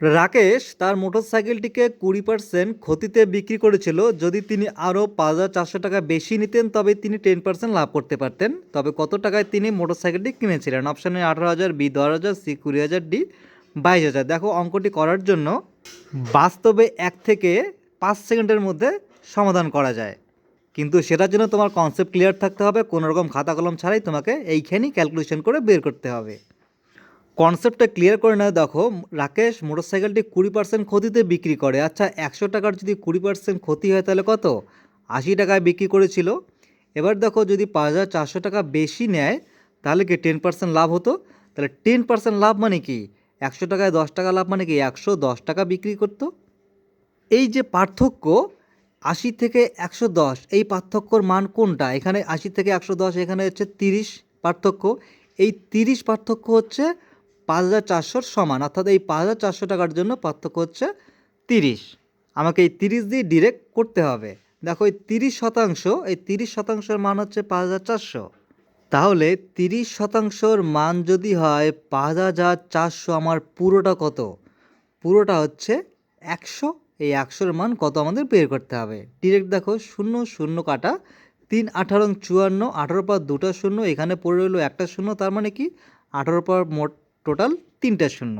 রাকেশ তার মোটরসাইকেলটিকে কুড়ি পার্সেন্ট ক্ষতিতে বিক্রি করেছিল। যদি তিনি আরও পাঁচ হাজার চারশো টাকা বেশি নিতেন, তবে তিনি টেন পার্সেন্ট লাভ করতে পারতেন। তবে কত টাকায় তিনি মোটরসাইকেলটি কিনেছিলেন? অপশানে আঠারো হাজার, বি দশ হাজার, সি কুড়ি হাজার, ডি বাইশ হাজার। দেখো, অঙ্কটি করার জন্য বাস্তবে এক থেকে পাঁচ সেকেন্ডের মধ্যে সমাধান করা যায়। কিন্তু সেটার জন্য তোমার কনসেপ্ট ক্লিয়ার থাকতে হবে। কোনো রকম খাতা কলম ছাড়াই তোমাকে এইখানেই ক্যালকুলেশন করে বের করতে হবে। কনসেপ্টটা ক্লিয়ার করে না দেখো, রাকেশ মোটরসাইকেলটি কুড়ি পার্সেন্ট ক্ষতিতে বিক্রি করে। আচ্ছা একশো টাকার যদি কুড়ি পার্সেন্ট ক্ষতি হয় তাহলে কত? আশি টাকায় বিক্রি করেছিল। এবার দেখো, যদি পাঁচ হাজার চারশো টাকা বেশি নেয়, তাহলে কি টেন পার্সেন্ট লাভ হতো? তাহলে টেন পার্সেন্ট লাভ মানে কি? একশো টাকায় দশ টাকা লাভ মানে কি? একশো দশ টাকা বিক্রি করতো। এই যে পার্থক্য, আশি থেকে একশো দশ, এই পার্থক্যর মান কোনটা? এখানে আশি থেকে একশো দশ, এখানে হচ্ছে তিরিশ পার্থক্য। এই তিরিশ পার্থক্য হচ্ছে পাঁচ হাজার চারশোর সমান, অর্থাৎ এই পাঁচ হাজার চারশো টাকার জন্য পার্থক্য হচ্ছে তিরিশ। আমাকে এই তিরিশ দিয়ে ডিরেক্ট করতে হবে। দেখো এই তিরিশ শতাংশ, এই তিরিশ শতাংশের মান হচ্ছে পাঁচ হাজার চারশো। তাহলে তিরিশ শতাংশর মান যদি হয় পাঁচ হাজার চারশো, আমার পুরোটা কত? পুরোটা হচ্ছে একশো। এই একশোর মান কত আমাদের বের করতে হবে? ডিরেক্ট দেখো, শূন্য শূন্য কাটা, তিন, আঠারো, চুয়ান্ন, আঠারো পর দুটো শূন্য, এখানে পড়ে রইল একটা শূন্য, তার মানে কি? আঠারো পর মোট টোটাল তিনটা শূন্য।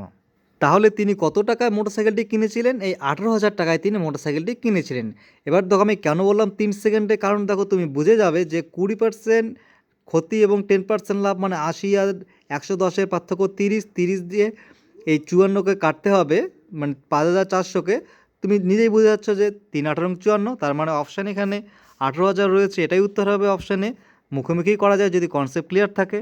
তাহলে তিনি কত টাকায় মোটরসাইকেলটি কিনেছিলেন? এই আঠারো হাজার টাকায় তিনি মোটরসাইকেলটি কিনেছিলেন। এবার দেখো আমি কেন বললাম তিন সেকেন্ডে কারণ? দেখো, তুমি বুঝে যাবে যে কুড়ি পার্সেন্ট ক্ষতি এবং টেন পার্সেন্ট লাভ মানে আশি আর একশো দশের পার্থক্য তিরিশ। তিরিশ দিয়ে এই চুয়ান্নকে কাটতে হবে মানে পাঁচ হাজার চারশোকে। তুমি নিজেই বুঝে যাচ্ছ যে তিন আঠারো চুয়ান্ন, তার মানে অপশান এখানে আঠেরো হাজার রয়েছে। এটাই উত্তর হবে অপশানে মুখোমুখি করা যায় যদি কনসেপ্ট ক্লিয়ার থাকে।